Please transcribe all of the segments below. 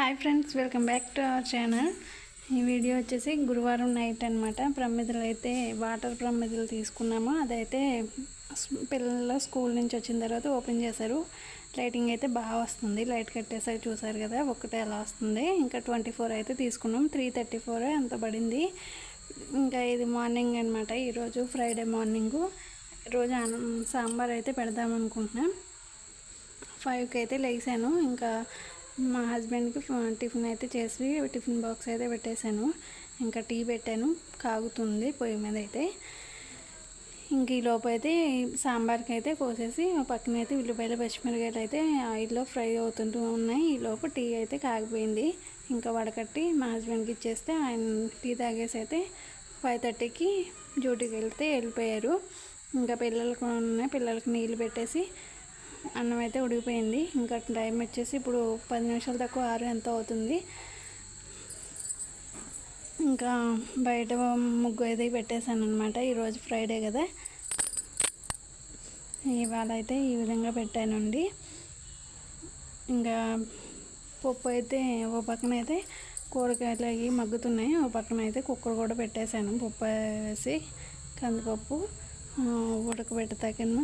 Hi friends welcome back to our channel. ఈ video వచ్చేసి గురువారం నైట్ అనమాట ప్రమిదలు అయితే వాటర్ ప్రమిదలు తీసుకున్నాము. అదైతే పిల్లల స్కూల్ నుంచి వచ్చిన తర్వాత ఓపెన్ చేశారు. లైటింగ్ అయితే బాగా వస్తుంది. లైట్ కట్టేసరి చూసారు కదా ఒకటే అలా వస్తుంది. ఇంకా ట్వంటీ ఫోర్ అయితే తీసుకున్నాం. త్రీ థర్టీ ఫోర్ అంత పడింది? ఇంకా ఇది మార్నింగ్ అనమాట ఈరోజు ఫ్రైడే మార్నింగు. రోజు సాంబార్ అయితే పెడదాం అనుకుంటున్నాం. ఫైవ్కి అయితే లేచాను. ఇంకా మా హస్బెండ్కి ఫ- టిఫిన్ అయితే చేసి టిఫిన్ బాక్స్ అయితే పెట్టేశాను. ఇంకా టీ పెట్టాను. కాగుతుంది పొయ్యి మీద అయితే. ఇంక ఈ లోపు అయితే సాంబార్కి అయితే కోసేసి పక్కన అయితే ఉల్లిపాయలు పచ్చిమిరకాయలు అయితే ఆయిల్లో ఫ్రై అవుతుంటూ ఉన్నాయి. ఈ లోపు టీ అయితే కాగిపోయింది. ఇంకా వడకట్టి మా హస్బెండ్కి ఇచ్చేస్తే ఆయన టీ తాగేసి అయితే ఫైవ్ థర్టీకి డ్యూటీకి వెళ్తే వెళ్ళిపోయారు. ఇంకా పిల్లలకు ఉన్నాయి. పిల్లలకి నీళ్ళు పెట్టేసి అన్నం అయితే ఉడికిపోయింది. ఇంకా టైం వచ్చేసి ఇప్పుడు పది నిమిషాలు తక్కువ ఆరు ఎంత అవుతుంది. ఇంకా బయట ముగ్గు అయితే పెట్టేశాను అనమాట ఈరోజు ఫ్రైడే కదా. ఇవాళ అయితే ఈ విధంగా పెట్టానండి. ఇంకా పప్పు అయితే ఓ పక్కన అయితే కూరగాయలు అవి మగ్గుతున్నాయి. ఓ పక్కన అయితే కుక్కర్ కూడా పెట్టేశాను. పప్పు వేసి కందిపప్పు. ఆ,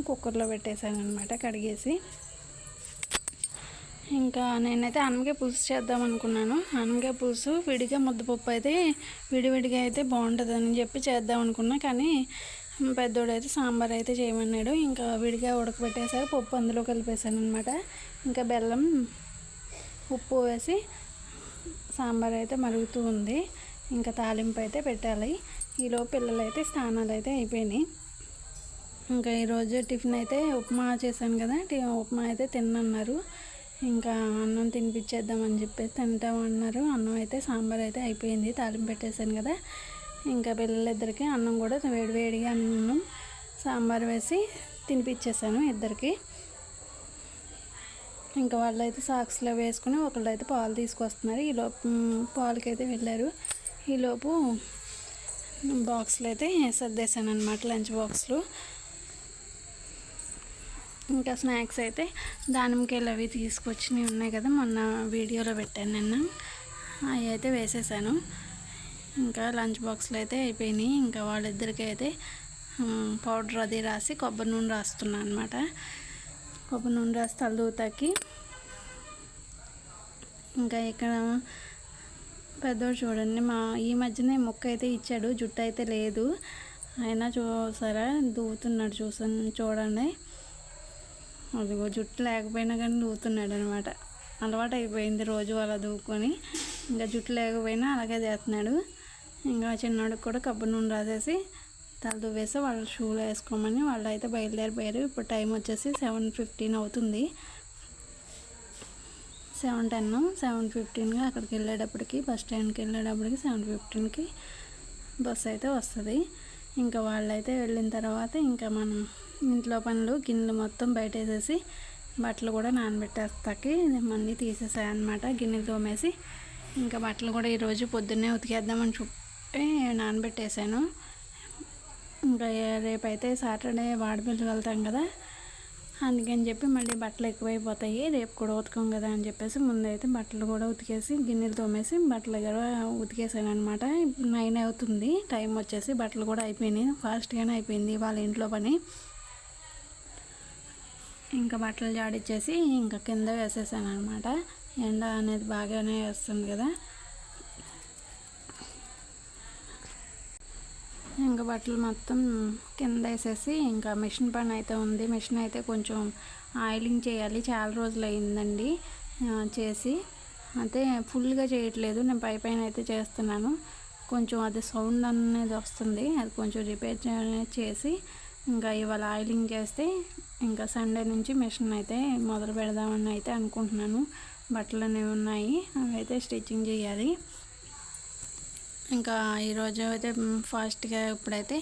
కుక్కర్లో పెట్టేశాను అనమాట కడిగేసి. ఇంకా నేనైతే అనగే పులుసు చేద్దాం అనుకున్నాను అనగే పులుసు విడిగా ముద్దపప్పు అయితే విడివిడిగా అయితే బాగుంటుందని చెప్పి చేద్దాం అనుకున్నా కానీ పెద్దోడు అయితే సాంబార్ అయితే చేయమన్నాడు. ఇంకా విడిగా ఉడకబెట్టేసారు పప్పు అందులో కలిపేశాను అనమాట ఇంకా బెల్లం ఉప్పు వేసి సాంబార్ అయితే మరుగుతూ ఉంది. ఇంకా తాలింపు అయితే పెట్టాలి. ఈలో పిల్లలు అయితే స్నానాలు అయితే అయిపోయినాయి. ఇంకా ఈరోజు టిఫిన్ అయితే ఉప్మా చేశాను కదా ఉప్మా అయితే తిన్నన్నారు. ఇంకా అన్నం తినిపించేద్దామని చెప్పేసి తింటామన్నారు అన్నం అయితే సాంబార్ అయితే అయిపోయింది తాలింపు పెట్టేశాను కదా. ఇంకా పిల్లలిద్దరికి అన్నం కూడా వేడివేడిగా అన్నం సాంబార్ వేసి తినిపించేసాను ఇద్దరికి. ఇంకా వాళ్ళు అయితే సాక్స్లో వేసుకుని ఒకళ్ళు అయితే పాలు తీసుకొస్తున్నారు. ఈ లోపు పాలకి అయితే వెళ్ళారు. ఈలోపు బాక్స్లు అయితే సర్దేశాను అనమాట లంచ్ బాక్స్లో. ఇంకా స్నాక్స్ అయితే దానిమ్మకాయలు అవి తీసుకొచ్చినవి ఉన్నాయి కదా మొన్న వీడియోలో పెట్టాను నిన్న. అవి అయితే వేసేసాను. ఇంకా లంచ్ బాక్స్లో అయితే అయిపోయినాయి. ఇంకా వాళ్ళిద్దరికి అయితే పౌడర్ అది రాసి కొబ్బరి నూనె రాస్తున్నాను అనమాట కొబ్బరి నూనె రాసి తలదూతాకి ఇంకా ఇక్కడ పెద్దోడు చూడండి మా ఈ మధ్యనే మొక్క అయితే ఇచ్చాడు జుట్టు అయితే లేదు. అయినా చూసారా దూవుతున్నాడు చూసాను చూడండి. అదిగో జుట్టు లేకపోయినా కానీ దూతున్నాడు అనమాట అలవాటు అయిపోయింది రోజు అలా దూకొని. ఇంకా జుట్టు లేకపోయినా అలాగే చేస్తున్నాడు. ఇంకా చిన్నోడికి కూడా కబ్బు నూనె రాసేసి తల దువ్వేసి వాళ్ళు షూలు వేసుకోమని వాళ్ళు అయితే బయలుదేరిపోయారు. ఇప్పుడు టైం వచ్చేసి సెవెన్ ఫిఫ్టీన్ అవుతుంది. సెవెన్ టెన్ సెవెన్ ఫిఫ్టీన్గా అక్కడికి వెళ్ళేటప్పటికి బస్ స్టాండ్కి వెళ్ళేటప్పటికి సెవెన్ ఫిఫ్టీన్కి బస్ అయితే వస్తుంది. ఇంకా వాళ్ళైతే వెళ్ళిన తర్వాత ఇంకా మనం ఇంట్లో పనులు గిన్నెలు మొత్తం బయట వేసేసి బట్టలు కూడా నానబెట్టేస్తాకి మళ్ళీ తీసేసాయి అనమాట గిన్నెలు తోమేసి ఇంకా బట్టలు కూడా ఈరోజు పొద్దున్నే ఉతికేద్దామని చెప్పి నానబెట్టేశాను ఇంకా రేపైతే సాటర్డే వాడబిల్లు వెళ్తాం కదా అందుకని చెప్పి మళ్ళీ బట్టలు ఎక్కువైపోతాయి. రేపు కూడా ఉతకం కదా అని చెప్పేసి ముందైతే బట్టలు కూడా ఉతికేసి గిన్నెలు తోమేసి బట్టలు కూడా ఉతికేసాను అనమాట నైన్ అవుతుంది టైం వచ్చేసి బట్టలు కూడా అయిపోయినాయి. ఫాస్ట్గానే అయిపోయింది వాళ్ళ ఇంట్లో పని. ఇంకా బట్టలు జాడిచ్చేసి ఇంకా కింద వేసేసాను అనమాట ఎండ అనేది బాగానే వస్తుంది కదా. ఇంకా బట్టలు మొత్తం కింద వేసేసి ఇంకా మిషన్ పని అయితే ఉంది. మిషన్ అయితే కొంచెం ఆయిలింగ్ చేయాలి. చాలా రోజులు అయిందండి చేసి. అయితే ఫుల్గా చేయట్లేదు. నేను పై పైన అయితే చేస్తున్నాను. కొంచెం అది సౌండ్ అనేది వస్తుంది. అది కొంచెం రిపేర్ చేసి ఇంకా ఇవాళ ఆయిలింగ్ చేస్తే ఇంకా సండే నుంచి మిషన్ అయితే మొదలు పెడదామని అయితే అనుకుంటున్నాను. బట్టలు అనేవి ఉన్నాయి. అవి అయితే స్టిచ్చింగ్ చేయాలి. ఇంకా ఈరోజు అయితే ఫాస్ట్గా ఇప్పుడైతే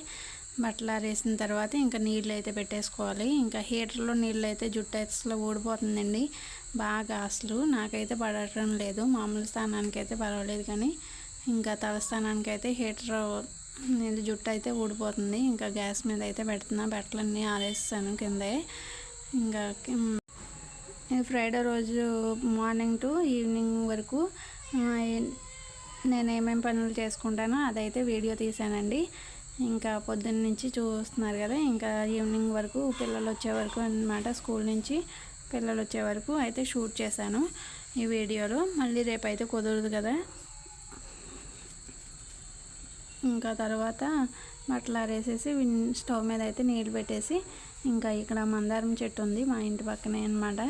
బట్టలు ఆరేసిన తర్వాత ఇంకా నీళ్ళు అయితే పెట్టేసుకోవాలి. ఇంకా హీటర్లో నీళ్ళు అయితే జుట్టు అయితే ఊడిపోతుందండి. బాగా అసలు నాకైతే పడటం లేదు. మామూలు స్థానానికి అయితే పర్వాలేదు కానీ ఇంకా తల స్థానానికి అయితే హీటర్ ఇది జుట్టు అయితే ఊడిపోతుంది. ఇంకా గ్యాస్ మీద అయితే పెడుతున్నా. బట్టలన్నీ ఆరేస్తాను కిందే. ఇంకా ఫ్రైడే రోజు మార్నింగ్ టు ఈవినింగ్ వరకు నేను ఏమేమి పనులు చేసుకుంటానో అదైతే వీడియో తీసానండి. ఇంకా పొద్దున్న నుంచి చూస్తున్నారు కదా ఇంకా ఈవినింగ్ వరకు పిల్లలు వచ్చే వరకు అన్నమాట స్కూల్ నుంచి పిల్లలు వచ్చే వరకు అయితే షూట్ చేశాను ఈ వీడియోలో. మళ్ళీ రేపు అయితే కుదరదు కదా. ఇంకా తర్వాత బట్టలు ఆరేసేసి విన్- స్టవ్ మీద అయితే నీళ్ళు పెట్టేసి ఇంకా ఇక్కడ మందారం చెట్టు ఉంది మా ఇంటి పక్కనే అనమాట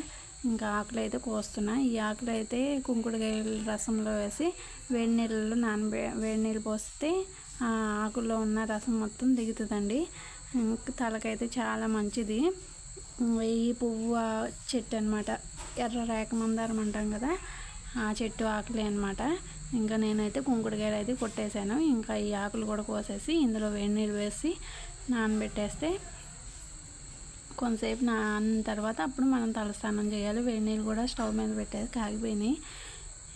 ఇంకా ఆకులు అయితే కోస్తున్నా. ఈ ఆకులు అయితే కుంకుడుకాయల రసంలో వేసి వేడి నీళ్ళలో నానబె వేడి నీళ్ళు పోస్తే ఆ ఆకుల్లో ఉన్న రసం మొత్తం దిగుతుందండి. ఇంకా తలకైతే చాలా మంచిది. ఈ పువ్వు చెట్టు అనమాట ఎర్ర రేఖ మందారం అంటాం కదా ఆ చెట్టు ఆకులే అనమాట ఇంకా నేనైతే కుంకుడుకాయలు అయితే కొట్టేశాను. ఇంకా ఈ ఆకులు కూడా కోసేసి ఇందులో వేడి నీళ్ళు వేసి నానబెట్టేస్తే కొంతసేపు నాన్న తర్వాత అప్పుడు మనం తలస్నానం చేయాలి. వేడి నీళ్ళు కూడా స్టవ్ మీద పెట్టేసి కాగిపోయినాయి.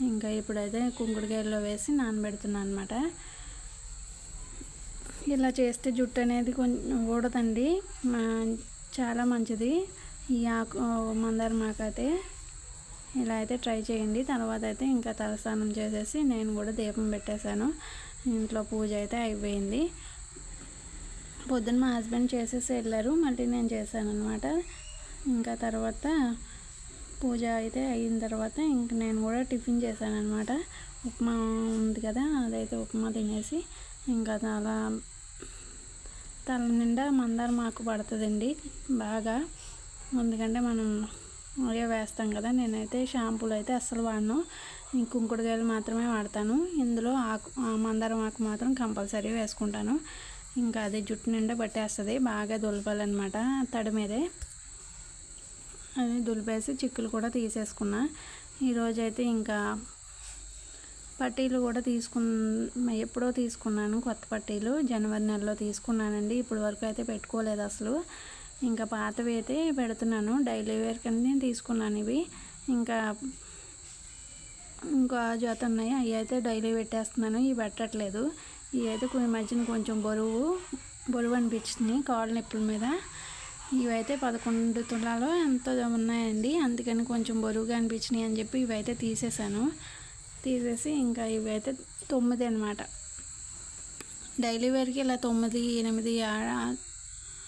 ఇంకా ఇప్పుడైతే కుంకుడుకాయల్లో వేసి నానబెడుతున్నాను అనమాట ఇలా చేస్తే జుట్టు అనేది కొంచెం ఊడదండి. మా- చాలా మంచిది. ఈ ఆకు మందారం మాకైతే ఇలా అయితే ట్రై చేయండి. తర్వాత అయితే ఇంకా తలస్నానం చేసేసి నేను కూడా దీపం పెట్టేశాను. ఇంట్లో పూజ అయితే అయిపోయింది. పొద్దున్న మా హస్బెండ్ చేసేసి వెళ్ళారు. మళ్ళీ నేను చేశాను అనమాట ఇంకా తర్వాత పూజ అయితే అయిన తర్వాత ఇంక నేను కూడా టిఫిన్ చేశాను అనమాట ఉప్మా ఉంది కదా అదైతే ఉప్మా తినేసి ఇంకా అలా తల నిండా మందారం మాకు పడుతుందండి బాగా. ఎందుకంటే మనం అలాగే వేస్తాం కదా నేనైతే షాంపూలు అయితే అస్సలు వాడను. ఈ కుంకుడుకాయలు మాత్రమే వాడతాను. ఇందులో ఆకు ఆ మందారం ఆకు మాత్రం కంపల్సరీ వేసుకుంటాను. ఇంకా అది జుట్టు నిండా పట్టేస్తుంది. బాగా దులపాలన్నమాట తడి మీదే. అది దులిపేసి చిక్కులు కూడా తీసేసుకున్నా. ఈరోజైతే ఇంకా పట్టీలు కూడా తీసుకున్న ఎప్పుడో తీసుకున్నాను కొత్త పట్టీలు. జనవరి నెలలో తీసుకున్నానండి. ఇప్పుడు వరకు అయితే పెట్టుకోలేదు అసలు ఇంకా పాతవి అయితే పెడుతున్నాను. డైలీ వేర్ కింద తీసుకున్నాను ఇవి. ఇంకా ఇంకా జత ఉన్నాయి. అవి అయితే డైలీ పెట్టేస్తున్నాను. ఇవి పెట్టట్లేదు. ఇవి అయితే కొన్ని మధ్యన కొంచెం బరువు బరువు అనిపించింది కాళ్ళ నొప్పుల మీద. ఇవైతే పదకొండు తులాలు ఎంతో ఉన్నాయండి. అందుకని కొంచెం బరువుగా అనిపించినాయి అని చెప్పి ఇవైతే తీసేసాను తీసేసి ఇంకా ఇవైతే తొమ్మిది అనమాట డైలీ వేర్కి ఇలా తొమ్మిది ఎనిమిది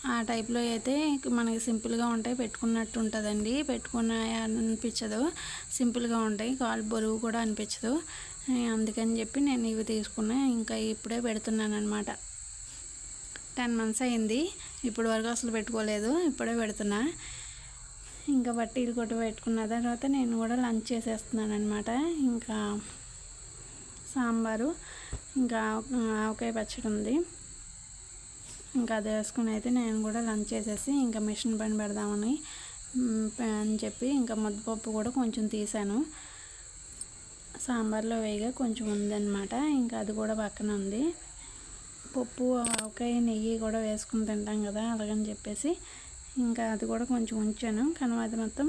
ఆ- టైప్లో అయితే మనకి సింపుల్గా ఉంటాయి పెట్టుకున్నట్టు ఉంటుందండి. పెట్టుకున్న అనిపించదు. సింపుల్గా ఉంటాయి. కాలు బరువు కూడా అనిపించదు. అందుకని చెప్పి నేను ఇవి తీసుకున్నా. ఇంకా ఇప్పుడే పెడుతున్నాను అనమాట టెన్ మంత్స్ అయింది. ఇప్పుడు వరకు అసలు పెట్టుకోలేదు. ఇప్పుడే పెడుతున్నా. ఇంకా బట్టీలు కొట్టి పెట్టుకున్న తర్వాత నేను కూడా లంచ్ చేసేస్తున్నాను అనమాట ఇంకా సాంబారు ఇంకా ఆవకాయ పచ్చడి ఉంది. ఇంకా అది వేసుకుని అయితే నేను కూడా లంచ్ చేసేసి ఇంకా మిషన్ పని పెడదామని అని చెప్పి ఇంకా ముద్దపప్పు కూడా కొంచెం తీసాను. సాంబార్లో వేయగా కొంచెం ఉందన్నమాట. ఇంకా అది కూడా పక్కన ఉంది. పప్పు ఆవకాయ నెయ్యి కూడా వేసుకుని తింటాం కదా అలాగని చెప్పేసి ఇంకా అది కూడా కొంచెం ఉంచాను. కానీ అది మొత్తం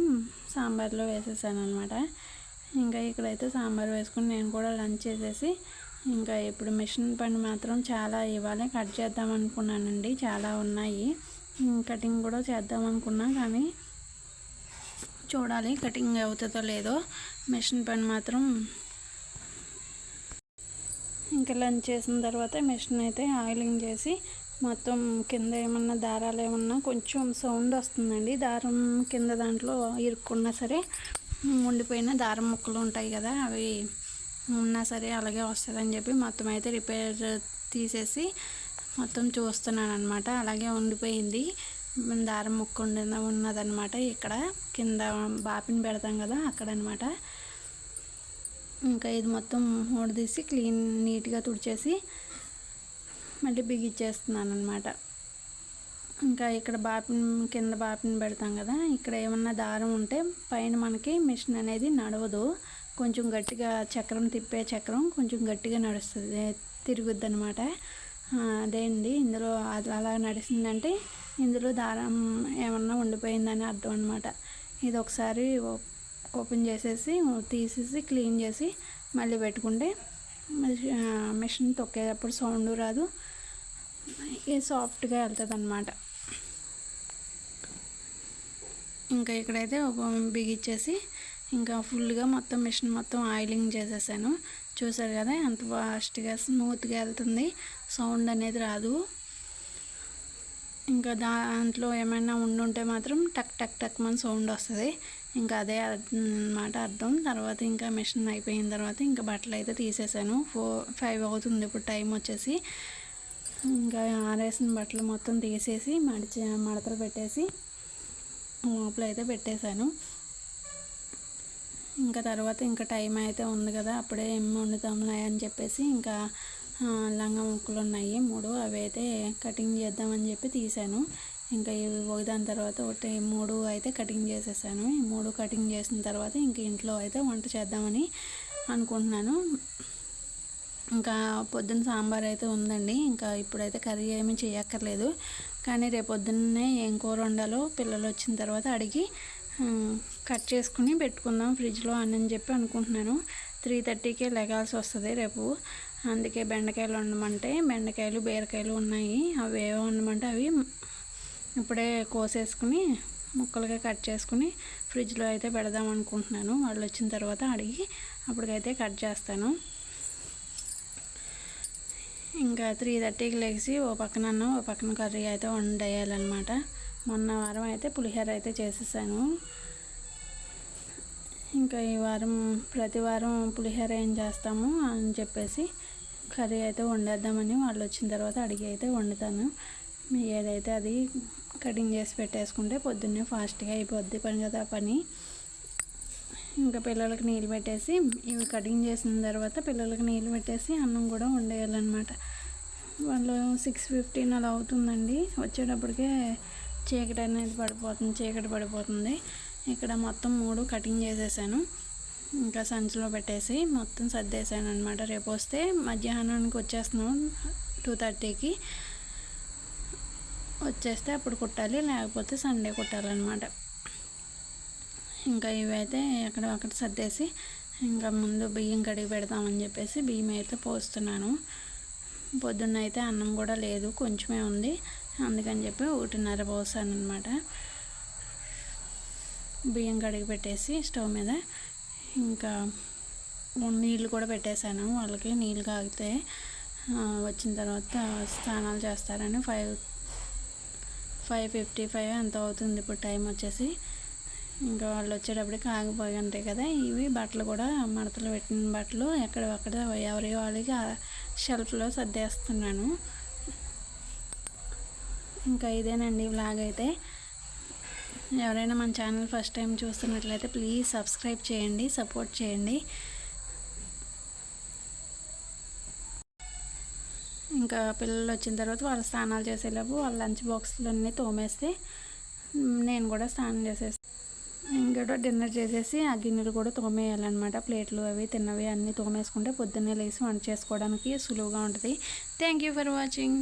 సాంబార్లో వేసేసాను అనమాట ఇంకా ఇక్కడైతే సాంబార్ వేసుకుని నేను కూడా లంచ్ చేసేసి ఇంకా ఇప్పుడు మిషన్ పని మాత్రం చాలా ఇవ్వాలి. కట్ చేద్దాం అనుకున్నానండి. చాలా ఉన్నాయి. కటింగ్ కూడా చేద్దాం అనుకున్నా కానీ చూడాలి కటింగ్ అవుతుందో లేదో. మిషన్ పని మాత్రం ఇంకా లంచ్ చేసిన తర్వాత మిషన్ అయితే ఆయిలింగ్ చేసి మొత్తం కింద ఏమన్నా దారాలు ఏమన్నా కొంచెం సౌండ్ వస్తుందండి. దారం కింద దాంట్లో ఇరుక్కున్నా సరే ఉండిపోయిన దారం ముక్కలు ఉంటాయి కదా అవి ఉన్నా సరే అలాగే వస్తుందని చెప్పి మొత్తం అయితే రిపేర్ తీసేసి మొత్తం చూస్తున్నాను అనమాట అలాగే ఉండిపోయింది. దారం ముక్క ఉండి ఉన్నదన్నమాట ఇక్కడ. కింద బాపిని పెడతాం కదా అక్కడ అనమాట ఇంకా ఇది మొత్తం ఊడదీసి క్లీన్ నీట్గా తుడిచేసి మళ్ళీ బిగిచ్చేస్తున్నాను అనమాట ఇంకా ఇక్కడ బాపిని కింద బాపిని పెడతాం కదా. ఇక్కడ ఏమన్నా దారం ఉంటే పైన మనకి మిషన్ అనేది నడవదు. కొంచెం గట్టిగా చక్రం తిప్పే చక్రం కొంచెం గట్టిగా నడుస్తుంది. తిరుగుద్ది అనమాట అదే అండి. ఇందులో అది అలా నడిచిందంటే ఇందులో దారం ఏమన్నా ఉండిపోయిందని అర్థం అనమాట ఇది ఒకసారి ఓ- ఓపెన్ చేసేసి తీసేసి క్లీన్ చేసి మళ్ళీ పెట్టుకుంటే మిషన్ తొక్కేటప్పుడు సౌండ్ రాదు. ఇది సాఫ్ట్గా వెళ్తుంది అనమాట ఇంకా ఇక్కడైతే ఒక బిగిచ్చేసి ఇంకా ఫుల్గా మొత్తం మిషన్ మొత్తం ఆయిలింగ్ చేసేసాను. చూసారు కదా ఎంత ఫాస్ట్గా స్మూత్గా వెళ్తుంది. సౌండ్ అనేది రాదు. ఇంకా దాంట్లో ఏమైనా ఉండుంటే మాత్రం టక్ టక్ టక్ మన సౌండ్ వస్తుంది. ఇంకా అదే అన్నమాట అర్థం. తర్వాత ఇంకా మిషన్ అయిపోయిన తర్వాత ఇంకా బట్టలు అయితే తీసేసాను. ఫోర్ ఫైవ్ అవుతుంది ఇప్పుడు టైం వచ్చేసి. ఇంకా ఆరేసిన బట్టలు మొత్తం తీసేసి మడిచి మడతలు పెట్టేసి లోపల అయితే పెట్టేశాను. ఇంకా తర్వాత ఇంకా టైం అయితే ఉంది కదా అప్పుడే ఏం వండుతాంలే అని చెప్పేసి ఇంకా లంగా ముక్కలు ఉన్నాయి మూడు అవి అయితే కటింగ్ చేద్దామని చెప్పి తీసాను. ఇంకా ఇవి ఒకదాని తర్వాత ఒకటి మూడు అయితే కటింగ్ చేసేసాను. ఈ మూడు కటింగ్ చేసిన తర్వాత ఇంక ఇంట్లో అయితే వంట చేద్దామని అనుకుంటున్నాను. ఇంకా పొద్దున్న సాంబార్ అయితే ఉందండి ఇంకా ఇప్పుడైతే కర్రీ ఏమీ చేయక్కర్లేదు. కానీ రేపు పొద్దున్నే ఏం కూర వండాలో పిల్లలు వచ్చిన తర్వాత అడిగి కట్ చేసుకుని పెట్టుకుందాం ఫ్రిడ్జ్లో అని చెప్పి అనుకుంటున్నాను. త్రీ థర్టీకే లెగాల్సి వస్తుంది రేపు. అందుకే బెండకాయలు వండమంటే బెండకాయలు బీరకాయలు ఉన్నాయి. అవి ఏవో వండమంటే అవి ఇప్పుడే కోసేసుకుని ముక్కలుగా కట్ చేసుకుని ఫ్రిడ్జ్లో అయితే పెడదాం అనుకుంటున్నాను. వాళ్ళు వచ్చిన తర్వాత అడిగి అప్పటికైతే కట్ చేస్తాను. ఇంకా త్రీ థర్టీకి లేచి ఓ పక్కన ఓ పక్కన కర్రీ అయితే వండేయాలన్నమాట. మొన్న వారం అయితే పులిహోర అయితే చేసేసాను. ఇంకా ఈ వారం ప్రతి వారం పులిహోర ఏం చేస్తాము అని చెప్పేసి కర్రీ అయితే వండేద్దామని వాళ్ళు వచ్చిన తర్వాత అడిగి అయితే వండుతాను. ఏదైతే అది కటింగ్ చేసి పెట్టేసుకుంటే పొద్దున్నే ఫాస్ట్గా అయిపోద్ది పని కదా పని. ఇంకా పిల్లలకి నీళ్ళు పెట్టేసి ఇవి కటింగ్ చేసిన తర్వాత పిల్లలకి నీళ్ళు పెట్టేసి అన్నం కూడా వండేయాలన్నమాట. వాళ్ళు సిక్స్ ఫిఫ్టీన్ అలా అవుతుందండి. వచ్చేటప్పటికే చీకటి అనేది పడిపోతుంది చీకటి పడిపోతుంది. ఇక్కడ మొత్తం మూడు కటింగ్ చేసేసాను. ఇంకా సంచిలో పెట్టేసి మొత్తం సర్దేశాను అనమాట రేపు వస్తే మధ్యాహ్నానికి వచ్చేస్తున్నాం టూ థర్టీకి వచ్చేస్తే అప్పుడు కుట్టాలి లేకపోతే సండే కుట్టాలన్నమాట. ఇంకా ఇవైతే ఎక్కడ అక్కడ సర్దేసి ఇంకా ముందు బియ్యం కడిగి పెడతామని చెప్పేసి బియ్యం అయితే పోస్తున్నాను. పొద్దున్న అయితే అన్నం కూడా లేదు కొంచెమే ఉంది. అందుకని చెప్పి ఒకటిన్నర పోసాను అనమాట బియ్యం కడిగి పెట్టేసి స్టవ్ మీద ఇంకా నీళ్ళు కూడా పెట్టేశాను. వాళ్ళకి నీళ్ళు కాగితే వచ్చిన తర్వాత స్నానాలు చేస్తారని ఫైవ్ ఫైవ్ ఫిఫ్టీ ఫైవ్ ఎంత అవుతుంది ఇప్పుడు టైం వచ్చేసి. ఇంకా వాళ్ళు వచ్చేటప్పటికి ఆగిపోయి ఉంటాయి కదా ఇవి బట్టలు కూడా మడతలు పెట్టిన బట్టలు ఎక్కడ అక్కడ ఎవరి వాళ్ళకి షెల్ఫ్లో సర్దేస్తున్నాను. ఇంకా ఇదేనండి బ్లాగ్ అయితే. ఎవరైనా మన ఛానల్ ఫస్ట్ టైం చూస్తున్నట్లయితే ప్లీజ్ సబ్స్క్రైబ్ చేయండి సపోర్ట్ చేయండి. ఇంకా పిల్లలు వచ్చిన తర్వాత వాళ్ళు స్నానాలు చేసేలోపు వాళ్ళ లంచ్ బాక్స్లన్నీ తోమేస్తే నేను కూడా స్నానం చేసేసి ఇంకా డిన్నర్ చేసేసి ఆ గిన్నెలు కూడా తోమేయాలన్నమాట. ప్లేట్లు అవి తిన్నవి అన్నీ తోమేసుకుంటే పొద్దున్నే లేసి వంట చేసుకోవడానికి సులువుగా ఉంటుంది. Thank you for watching